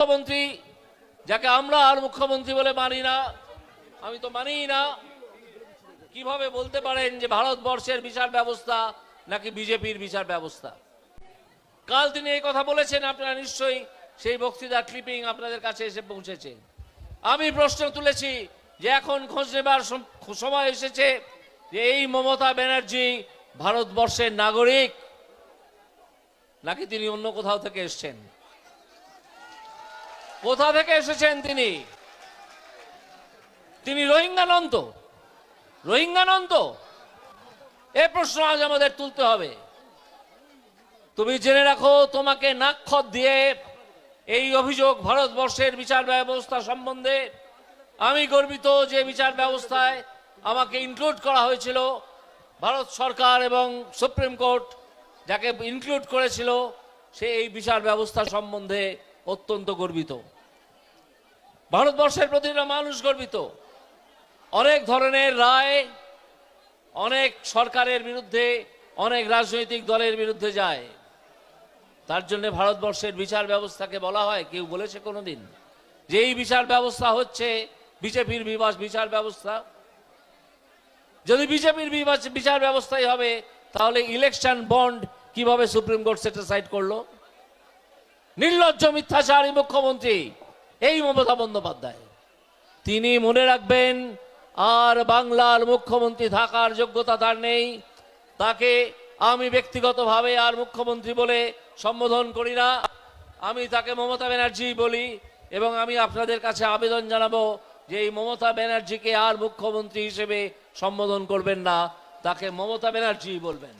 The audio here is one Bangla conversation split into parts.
মুখ্যমন্ত্রী, যাকে আমরা আর মুখ্যমন্ত্রী বলে মানি না, আমি তো মানিই না। কীভাবে বলতে পারেন যে ভারতবর্ষের বিচার ব্যবস্থা নাকি বিজেপির বিচার ব্যবস্থা? কাল তিনি এই কথা বলেছেন, আপনারা নিশ্চয়ই সেই বক্তৃতার ক্লিপিং আপনাদের কাছে এসে পৌঁছেছে। আমি প্রশ্ন তুলেছি যে এখন খোঁজ নেবার সময় এসেছে যে এই মমতা ব্যানার্জি ভারতবর্ষের নাগরিক নাকি তিনি অন্য কোথাও থেকে এসছেন? কোথা থেকে এসেছেন তিনি? তিনি রোহিঙ্গা নন তো রোহিঙ্গা নন তো এ প্রশ্ন আজ আমাদের তুলতে হবে। তুমি জেনে রাখো, তোমাকে নাক্ষত দিয়ে এই অভিযোগ ভারতবর্ষের বিচার ব্যবস্থা সম্বন্ধে আমি গর্বিত যে বিচার ব্যবস্থায় আমাকে ইনক্লুড করা হয়েছিল ভারত সরকার এবং সুপ্রিম কোর্ট, যাকে ইনক্লুড করেছিল সে এই বিচার ব্যবস্থা সম্বন্ধে অত্যন্ত গর্বিত। ভারতবর্ষের প্রতিটা মানুষ গর্বিত। অনেক ধরনের রায় অনেক সরকারের বিরুদ্ধে, অনেক রাজনৈতিক দলের বিরুদ্ধে যায়। তার জন্য ভারতবর্ষের বিচার ব্যবস্থাকে বলা হয়, কেউ বলেছে কোনোদিন যে এই বিচার ব্যবস্থা হচ্ছে, বিজেপির বিবাস বিচার ব্যবস্থা। যদি বিজেপির বিবাস বিচার ব্যবস্থাই হবে, তাহলে ইলেকশন বন্ড কীভাবে সুপ্রিম কোর্ট সেটিসাইড করল? নির্লজ্জ মিথ্যাচারী মুখ্যমন্ত্রী, এই মমতা বন্দ্যোপাধ্যায়। তিনি মনে রাখবেন, আর বাংলার মুখ্যমন্ত্রী থাকার যোগ্যতা তার নেই। তাকে আমি ব্যক্তিগতভাবে আর মুখ্যমন্ত্রী বলে সম্বোধন করি না। আমি তাকে মমতা ব্যানার্জি বলি, এবং আমি আপনাদের কাছে আবেদন জানাব যে এই মমতা ব্যানার্জিকে আর মুখ্যমন্ত্রী হিসেবে সম্বোধন করবেন না, তাকে মমতা ব্যানার্জি বলবেন।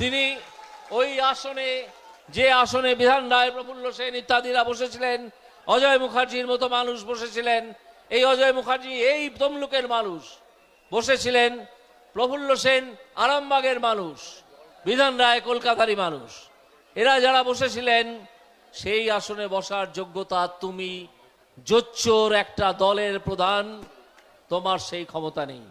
তিনি ওই আসনে যে আসনে বিধান রায় প্রফুল্ল সেন ইত্যাদিরা বসেছিলেন অজয় মুখার্জির মতো মানুষ বসেছিলেন। এই অজয় মুখার্জি এই তমলুকের মানুষ বসেছিলেন, প্রফুল্ল সেন আরামবাগের মানুষ, বিধান রায় কলকাতারই মানুষ। এরা যারা বসেছিলেন, সেই আসনে বসার যোগ্যতা তুমি, জোচ্চোর একটা দলের প্রধান, তোমার সেই ক্ষমতা নেই।